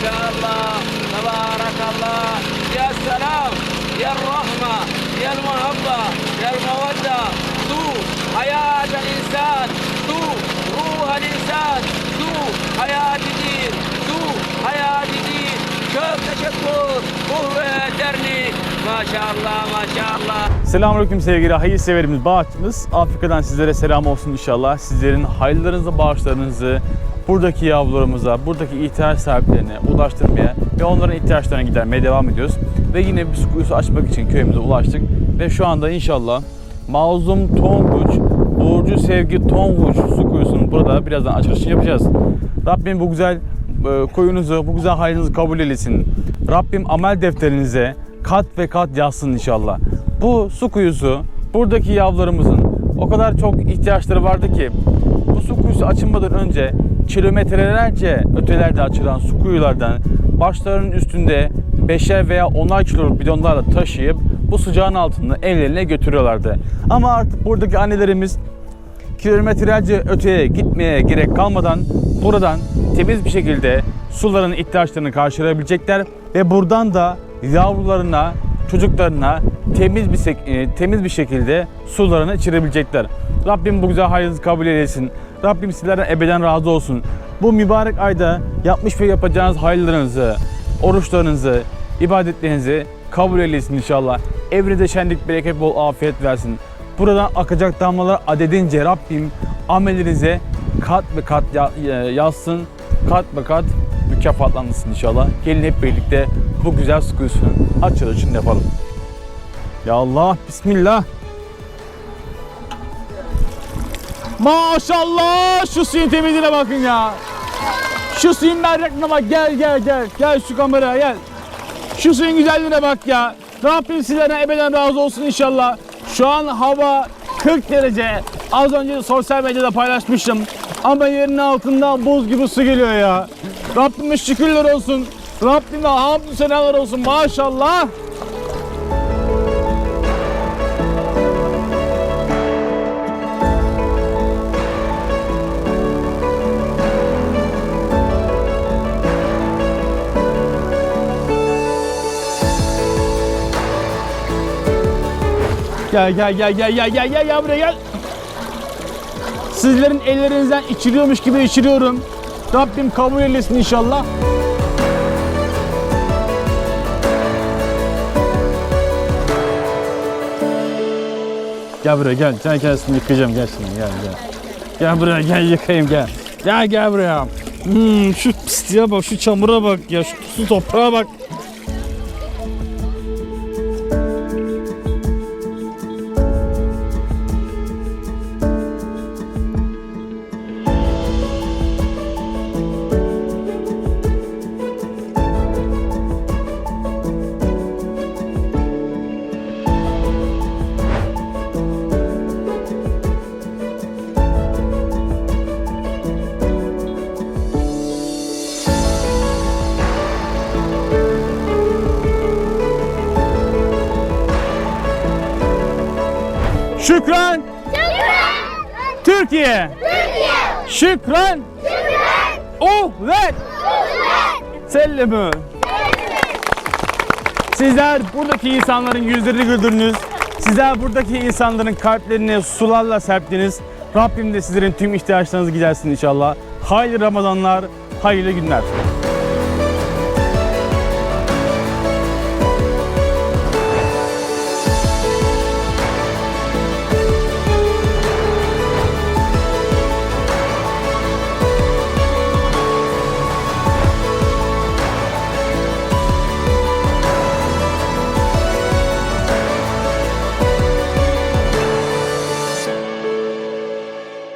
Maşallah, tabarakallah, ya selam, ya rahma, ya muhabba, ya mevadda. Du hayat insan, du ruh insan, du hayat din, du hayat din. Çok teşekkür, kuvvet maşallah maşallah Selamünaleyküm sevgili hayırseverimiz, bağışçımız. Afrika'dan sizlere selam olsun inşallah. Sizlerin hayırlarınızı, bağışlarınızı buradaki yavrularımıza, buradaki ihtiyaç sahiplerine ulaştırmaya ve onların ihtiyaçlarına gidermeye devam ediyoruz. Ve yine bir su kuyusu açmak için köyümüze ulaştık. Ve şu anda inşallah Mazlum Tonguç, Burcu Sevgi Tonguç su kuyusunun burada birazdan açılışını yapacağız. Rabbim bu güzel e, koyunuzu, bu güzel hayrınızı kabul eylesin. Rabbim amel defterinize kat ve kat yazsın inşallah. Bu su kuyusu buradaki yavrularımızın o kadar çok ihtiyaçları vardı ki bu su kuyusu açılmadan önce kilometrelerce ötelerde açılan su kuyulardan başlarının üstünde beşer veya onar kiloluk bidonlarla taşıyıp bu sıcağın altında evlerine götürüyorlardı. Ama artık buradaki annelerimiz kilometrelerce öteye gitmeye gerek kalmadan buradan temiz bir şekilde suların ihtiyaçlarını karşılayabilecekler ve buradan da yavrularına, çocuklarına temiz bir e, temiz bir şekilde sularını içirebilecekler. Rabbim bu güzel hayrınızı kabul eylesin. Rabbim sizlerden ebeden razı olsun. Bu mübarek ayda yapmış ve yapacağınız hayırlarınızı, oruçlarınızı, ibadetlerinizi kabul eylesin inşallah. Evinize şenlik, bereket, bol afiyet versin. Buradan akacak damlalar adedince Rabbim amellerinize kat ve kat e, yazsın, kat ve kat mükafatlandırsın inşallah. Gelin hep birlikte bu güzel su kuyusunun açılışını yapalım. Ya Allah, Bismillah. Maşallah şu suyun temizliğine bakın ya. Şu suyun berraklığına bak gel gel gel. Gel şu kameraya gel. Şu suyun güzelliğine bak ya. Rabbim sizlerden ebeden razı olsun inşallah. Şu an hava 40 derece. Az önce sosyal medyada paylaşmıştım. Ama yerin altından buz gibi su geliyor ya. Rabbime şükürler olsun. Rabbime hamdü senalar olsun maşallah. Gel gel gel gel gel gel gel gel buraya gel. Sizlerin ellerinizden içiriyormuş gibi içiriyorum. Rabbim kabul eylesin inşallah. Gel buraya gel. Gel gel seni yıkayacağım gel şimdi gel gel. Gel buraya gel yıkayayım gel. Gel gel buraya. Hmm, şu pisliğe bak şu çamura bak ya şu toprağa bak. Şükran. Türkiye. Şükran. Uhvet. Sellemi. Sizler buradaki insanların yüzlerini güldürdünüz. Sizler buradaki insanların kalplerini sularla serptiniz. Rabbim de sizlerin tüm ihtiyaçlarınızı gidersin inşallah. Hayırlı Ramazanlar, hayırlı günler.